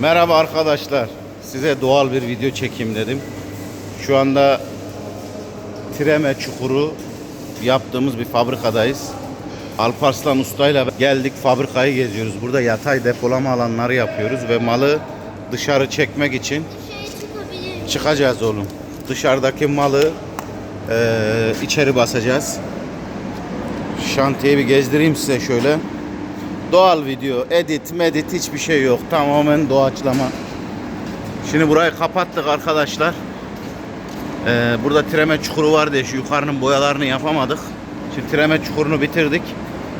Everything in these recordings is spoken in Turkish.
Merhaba arkadaşlar. Size doğal bir video çekeyim dedim. Şu anda Tireme Çukuru yaptığımız bir fabrikadayız. Alparslan Usta'yla geldik fabrikayı geziyoruz. Burada yatay depolama alanları yapıyoruz ve malı dışarı çekmek için çıkacağız oğlum. Dışarıdaki malı eee, içeri basacağız. Şantiyeyi bir gezdireyim size şöyle. Doğal video, edit, medit hiçbir şey yok. Tamamen doğaçlama. Şimdi burayı kapattık arkadaşlar. Ee, burada tireme çukuru var diye şu yukarının boyalarını yapamadık. Şimdi tireme çukurunu bitirdik.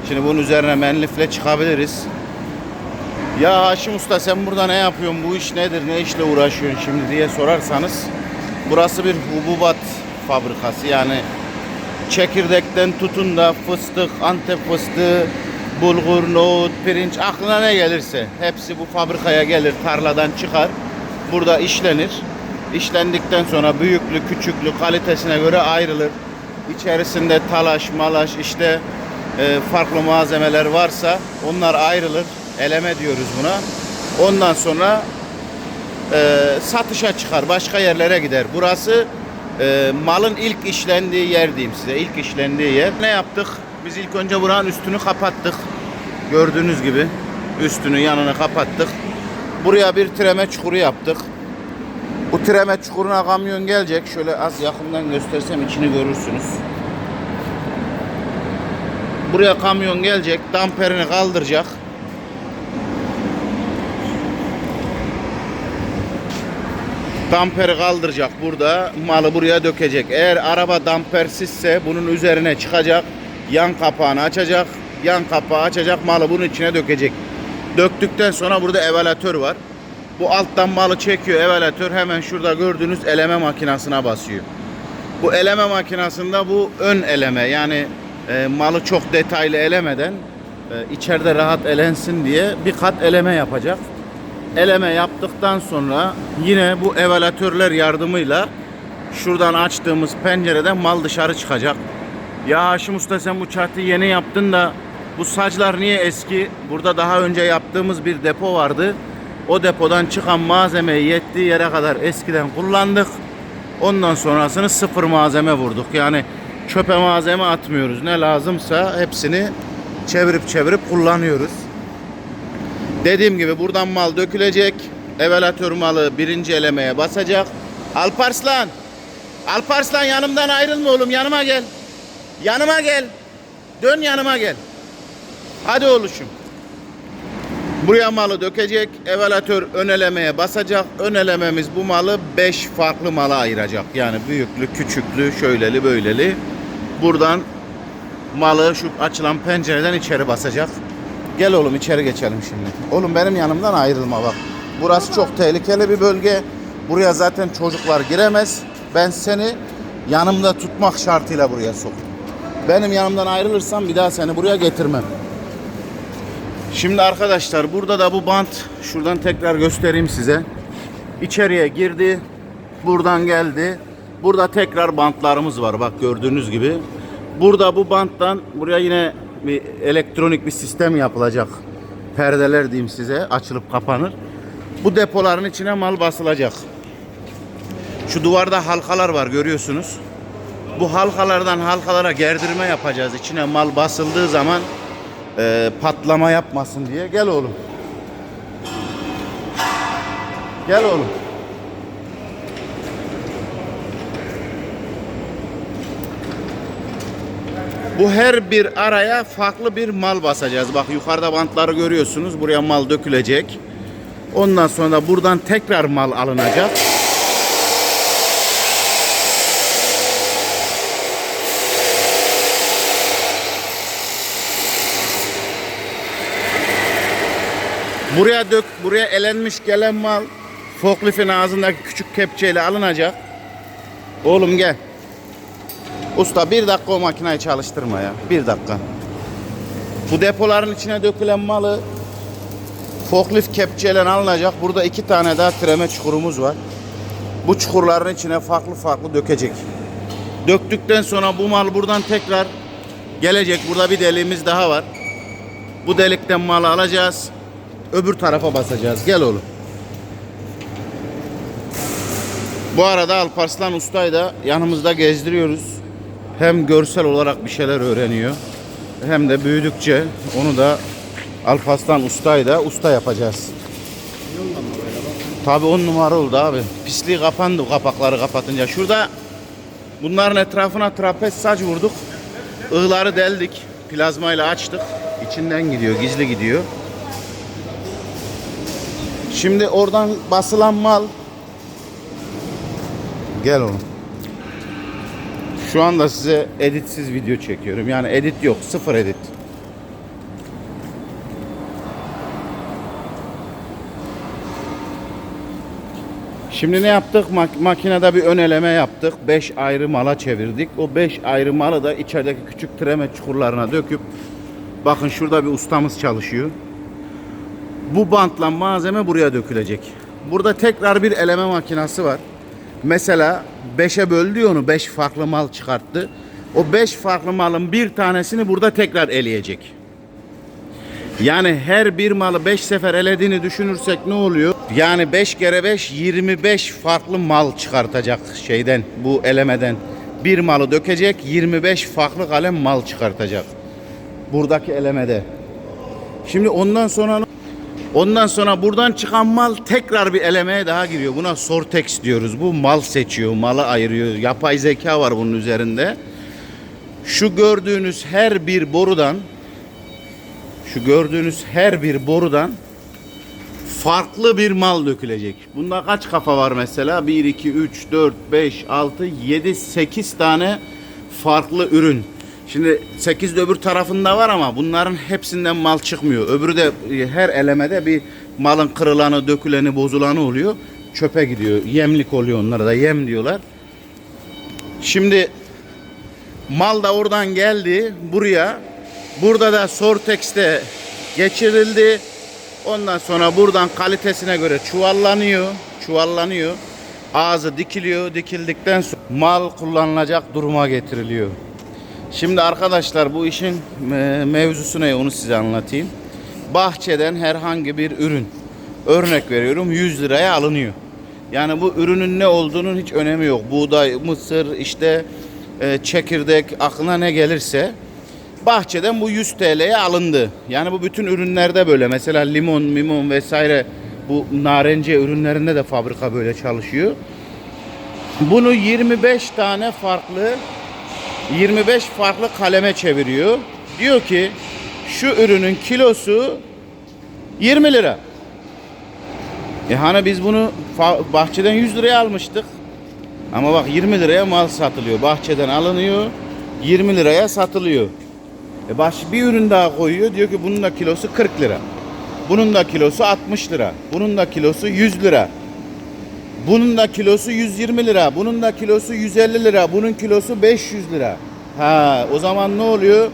Şimdi bunun üzerine menlifle çıkabiliriz. Ya Haşim Usta sen burada ne yapıyorsun? Bu iş nedir? Ne işle uğraşıyorsun şimdi diye sorarsanız burası bir hububat fabrikası. Yani çekirdekten tutun da fıstık, antep fıstığı, bulgur, nohut, pirinç aklına ne gelirse hepsi bu fabrikaya gelir, tarladan çıkar. Burada işlenir. İşlendikten sonra büyüklü, küçüklü, kalitesine göre ayrılır. İçerisinde talaş, malaş işte e, farklı malzemeler varsa onlar ayrılır. Eleme diyoruz buna. Ondan sonra e, satışa çıkar. Başka yerlere gider. Burası e, malın ilk işlendiği yer diyeyim size. İlk işlendiği yer. Ne yaptık? Biz ilk önce buranın üstünü kapattık. Gördüğünüz gibi üstünü yanını kapattık. Buraya bir tireme çukuru yaptık. Bu tireme çukuruna kamyon gelecek. Şöyle az yakından göstersem içini görürsünüz. Buraya kamyon gelecek. Damperini kaldıracak. damperi kaldıracak burada malı buraya dökecek. Eğer araba dampersizse bunun üzerine çıkacak. Yan kapağını açacak. Yan kapağı açacak malı bunun içine dökecek. Döktükten sonra burada evalatör var. Bu alttan malı çekiyor evalatör hemen şurada gördüğünüz eleme makinesine basıyor. Bu eleme makinesinde bu ön eleme yani e, malı çok detaylı elemeden e, içeride rahat elensin diye bir kat eleme yapacak eleme yaptıktan sonra yine bu evalatörler yardımıyla şuradan açtığımız pencereden mal dışarı çıkacak. Ya Haşim Usta sen bu çatıyı yeni yaptın da bu saçlar niye eski? Burada daha önce yaptığımız bir depo vardı. O depodan çıkan malzemeyi yettiği yere kadar eskiden kullandık. Ondan sonrasını sıfır malzeme vurduk. Yani çöpe malzeme atmıyoruz. Ne lazımsa hepsini çevirip çevirip kullanıyoruz. Dediğim gibi buradan mal dökülecek. Evalatör malı birinci elemeye basacak. Alparslan. Alparslan yanımdan ayrılma oğlum yanıma gel. Yanıma gel. Dön yanıma gel. Hadi oğluşum. Buraya malı dökecek. Evalatör ön elemeye basacak. Ön elememiz bu malı 5 farklı mala ayıracak. Yani büyüklü, küçüklü, şöyleli, böyleli. Buradan malı şu açılan pencereden içeri basacak. Gel oğlum içeri geçelim şimdi. Oğlum benim yanımdan ayrılma bak. Burası çok tehlikeli bir bölge. Buraya zaten çocuklar giremez. Ben seni yanımda tutmak şartıyla buraya soktum. Benim yanımdan ayrılırsan bir daha seni buraya getirmem. Şimdi arkadaşlar burada da bu bant şuradan tekrar göstereyim size. İçeriye girdi. Buradan geldi. Burada tekrar bantlarımız var bak gördüğünüz gibi. Burada bu banttan buraya yine bir elektronik bir sistem yapılacak. Perdeler diyeyim size açılıp kapanır. Bu depoların içine mal basılacak. Şu duvarda halkalar var görüyorsunuz. Bu halkalardan halkalara gerdirme yapacağız. İçine mal basıldığı zaman e, patlama yapmasın diye. Gel oğlum. Gel oğlum. Bu her bir araya farklı bir mal basacağız. Bak yukarıda bantları görüyorsunuz. Buraya mal dökülecek. Ondan sonra da buradan tekrar mal alınacak. Buraya dök, buraya elenmiş gelen mal forklifin ağzındaki küçük kepçeyle alınacak. Oğlum gel. Usta bir dakika o makineyi çalıştırma ya. Bir dakika. Bu depoların içine dökülen malı forklift kepçeyle alınacak. Burada iki tane daha treme çukurumuz var. Bu çukurların içine farklı farklı dökecek. Döktükten sonra bu mal buradan tekrar gelecek. Burada bir deliğimiz daha var. Bu delikten malı alacağız. Öbür tarafa basacağız. Gel oğlum. Bu arada Alparslan Usta'yı da yanımızda gezdiriyoruz. Hem görsel olarak bir şeyler öğreniyor. Hem de büyüdükçe onu da Alparslan Usta'yı da usta yapacağız. Tabii on numara oldu abi. Pisliği kapandı kapakları kapatınca. Şurada bunların etrafına trapez saç vurduk. Ihları deldik. Plazmayla açtık. İçinden gidiyor, gizli gidiyor. Şimdi oradan basılan mal Gel oğlum. Şu anda size editsiz video çekiyorum. Yani edit yok. Sıfır edit. Şimdi ne yaptık? Mak- makinede bir ön eleme yaptık. 5 ayrı mala çevirdik. O 5 ayrı malı da içerideki küçük treme çukurlarına döküp bakın şurada bir ustamız çalışıyor. Bu bantla malzeme buraya dökülecek. Burada tekrar bir eleme makinesi var. Mesela 5'e böldü onu 5 farklı mal çıkarttı. O 5 farklı malın bir tanesini burada tekrar eleyecek. Yani her bir malı 5 sefer elediğini düşünürsek ne oluyor? Yani 5 kere 5 25 farklı mal çıkartacak şeyden bu elemeden. Bir malı dökecek 25 farklı kalem mal çıkartacak. Buradaki elemede. Şimdi ondan sonra Ondan sonra buradan çıkan mal tekrar bir elemeye daha giriyor. Buna sortex diyoruz. Bu mal seçiyor, malı ayırıyor. Yapay zeka var bunun üzerinde. Şu gördüğünüz her bir borudan şu gördüğünüz her bir borudan farklı bir mal dökülecek. Bunda kaç kafa var mesela? 1, 2, 3, 4, 5, 6, 7, 8 tane farklı ürün. Şimdi 8 de öbür tarafında var ama bunların hepsinden mal çıkmıyor. Öbürü de e, her elemede bir malın kırılanı, döküleni, bozulanı oluyor. Çöpe gidiyor. Yemlik oluyor onlara da yem diyorlar. Şimdi mal da oradan geldi buraya. Burada da Sortex'te geçirildi. Ondan sonra buradan kalitesine göre çuvallanıyor. Çuvallanıyor. Ağzı dikiliyor. Dikildikten sonra mal kullanılacak duruma getiriliyor. Şimdi arkadaşlar bu işin e, mevzusu ne onu size anlatayım. Bahçeden herhangi bir ürün örnek veriyorum 100 liraya alınıyor. Yani bu ürünün ne olduğunun hiç önemi yok. Buğday, mısır, işte e, çekirdek aklına ne gelirse bahçeden bu 100 TL'ye alındı. Yani bu bütün ürünlerde böyle. Mesela limon, mimon vesaire bu narenciye ürünlerinde de fabrika böyle çalışıyor. Bunu 25 tane farklı 25 farklı kaleme çeviriyor. Diyor ki şu ürünün kilosu 20 lira. E hani biz bunu bahçeden 100 liraya almıştık. Ama bak 20 liraya mal satılıyor. Bahçeden alınıyor. 20 liraya satılıyor. E baş bir ürün daha koyuyor. Diyor ki bunun da kilosu 40 lira. Bunun da kilosu 60 lira. Bunun da kilosu 100 lira. Bunun da kilosu 120 lira. Bunun da kilosu 150 lira. Bunun kilosu 500 lira. Ha, o zaman ne oluyor?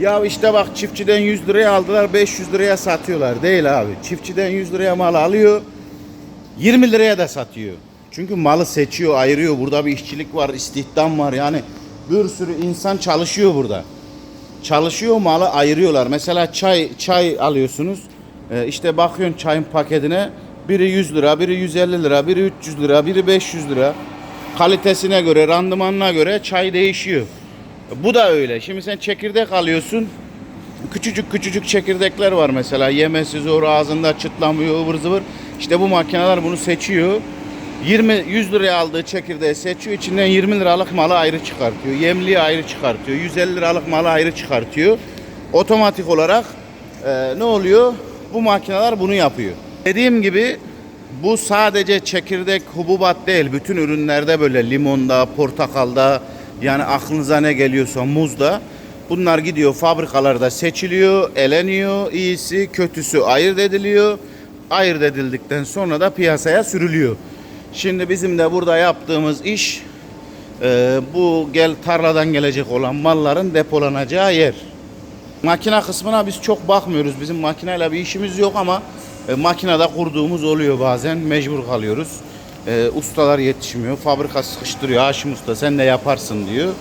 Ya işte bak çiftçiden 100 liraya aldılar 500 liraya satıyorlar. Değil abi. Çiftçiden 100 liraya mal alıyor. 20 liraya da satıyor. Çünkü malı seçiyor, ayırıyor. Burada bir işçilik var, istihdam var. Yani bir sürü insan çalışıyor burada. Çalışıyor malı ayırıyorlar. Mesela çay çay alıyorsunuz. Ee, işte bakıyorsun çayın paketine biri 100 lira, biri 150 lira, biri 300 lira, biri 500 lira. Kalitesine göre, randımanına göre çay değişiyor. Bu da öyle. Şimdi sen çekirdek alıyorsun. Küçücük küçücük çekirdekler var mesela. Yemesi zor, ağzında çıtlamıyor, ıvır zıvır. İşte bu makineler bunu seçiyor. 20 100 liraya aldığı çekirdeği seçiyor. İçinden 20 liralık malı ayrı çıkartıyor. Yemliği ayrı çıkartıyor. 150 liralık malı ayrı çıkartıyor. Otomatik olarak e, ne oluyor? Bu makineler bunu yapıyor. Dediğim gibi bu sadece çekirdek hububat değil. Bütün ürünlerde böyle limonda, portakalda yani aklınıza ne geliyorsa muzda bunlar gidiyor fabrikalarda seçiliyor, eleniyor. iyisi kötüsü ayırt ediliyor. Ayırt edildikten sonra da piyasaya sürülüyor. Şimdi bizim de burada yaptığımız iş e, bu gel tarladan gelecek olan malların depolanacağı yer. Makine kısmına biz çok bakmıyoruz. Bizim makineyle bir işimiz yok ama e, makinede kurduğumuz oluyor bazen. Mecbur kalıyoruz. E, ustalar yetişmiyor. Fabrika sıkıştırıyor. Haşim Usta sen de yaparsın diyor.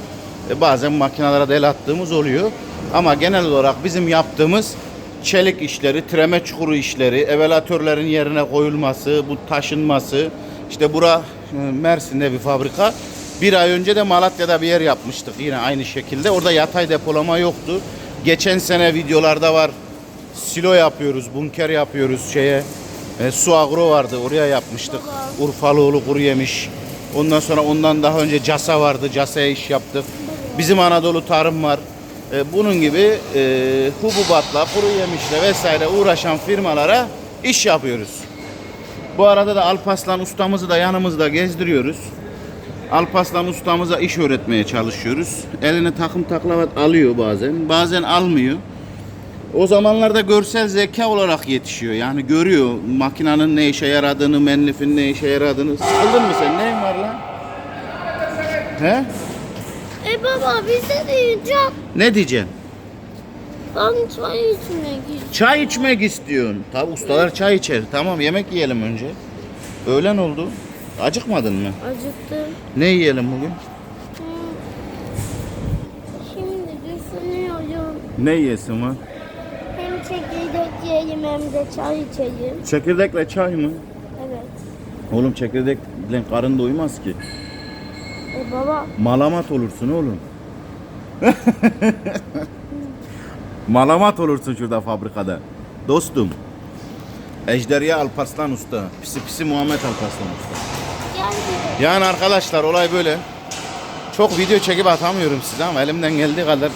E, bazen makinelere de el attığımız oluyor. Ama genel olarak bizim yaptığımız çelik işleri, treme çukuru işleri, evalatörlerin yerine koyulması, bu taşınması, işte bura e, Mersin'de bir fabrika. Bir ay önce de Malatya'da bir yer yapmıştık yine aynı şekilde. Orada yatay depolama yoktu. Geçen sene videolarda var. Silo yapıyoruz, bunker yapıyoruz şeye. E, su agro vardı oraya yapmıştık. Urfalıoğlu kuru yemiş. Ondan sonra ondan daha önce Casa vardı. Casa'ya iş yaptık. Bizim Anadolu Tarım var. E, bunun gibi e, hububatla, kuru yemişle vesaire uğraşan firmalara iş yapıyoruz. Bu arada da Alpaslan ustamızı da yanımızda gezdiriyoruz. Alpaslan ustamıza iş öğretmeye çalışıyoruz. Eline takım taklavat alıyor bazen, bazen almıyor. O zamanlarda görsel zeka olarak yetişiyor. Yani görüyor makinenin ne işe yaradığını, menlifin ne işe yaradığını. Sıkıldın mı sen? Neyin var lan? He? E baba bize de yiyecek. Ne diyeceksin? Ben çay içmek istiyorum. Çay içmek istiyorsun. Tabi ustalar çay içer. Tamam yemek yiyelim önce. Öğlen oldu. Acıkmadın mı? Acıktım. Ne yiyelim bugün? Şimdi düşünüyorum. Ne yiyesin var? Hem de çay içelim. Çekirdekle çay mı? Evet. Oğlum çekirdekle karın doymaz ki. E baba Malamat olursun oğlum. Malamat olursun şurada fabrikada. Dostum. Ejderha Alparslan Usta. Pisi pisi Muhammed Alparslan Usta. bir Yani arkadaşlar olay böyle. Çok video çekip atamıyorum size ama elimden geldiği kadar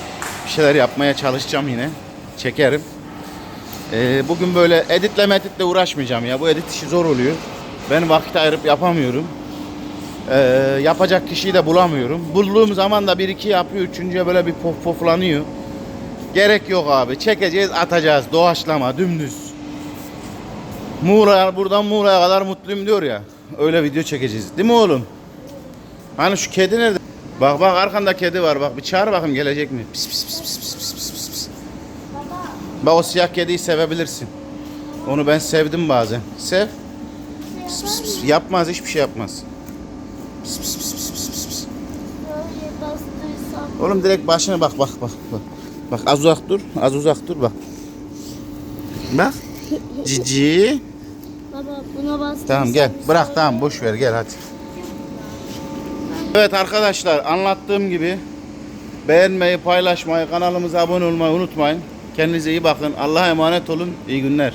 bir şeyler yapmaya çalışacağım yine. Çekerim. Ee, bugün böyle editle meditle uğraşmayacağım ya. Bu edit işi zor oluyor. Ben vakit ayırıp yapamıyorum. Ee, yapacak kişiyi de bulamıyorum. Bulduğum zaman da bir iki yapıyor. Üçüncüye böyle bir pof poflanıyor. Gerek yok abi. Çekeceğiz atacağız. Doğaçlama dümdüz. Muğla, buradan Muğla'ya kadar mutluyum diyor ya. Öyle video çekeceğiz. Değil mi oğlum? Hani şu kedi nerede? Bak bak arkanda kedi var. Bak bir çağır bakayım gelecek mi? Pis pis pis pis pis pis pis. Bak o siyah kediyi sevebilirsin. Onu ben sevdim bazen. Sev. Pis pis pis. Yapmaz hiçbir şey yapmaz. Pis pis pis pis. böyle bastırsam. Oğlum direkt başına bak bak bak bak. Bak az uzak dur. Az uzak dur bak. Bak. Cici. Baba buna bastırsam. Tamam gel. Bırak tamam boş ver gel hadi. Evet arkadaşlar anlattığım gibi beğenmeyi, paylaşmayı, kanalımıza abone olmayı unutmayın. Kendinize iyi bakın. Allah'a emanet olun. İyi günler.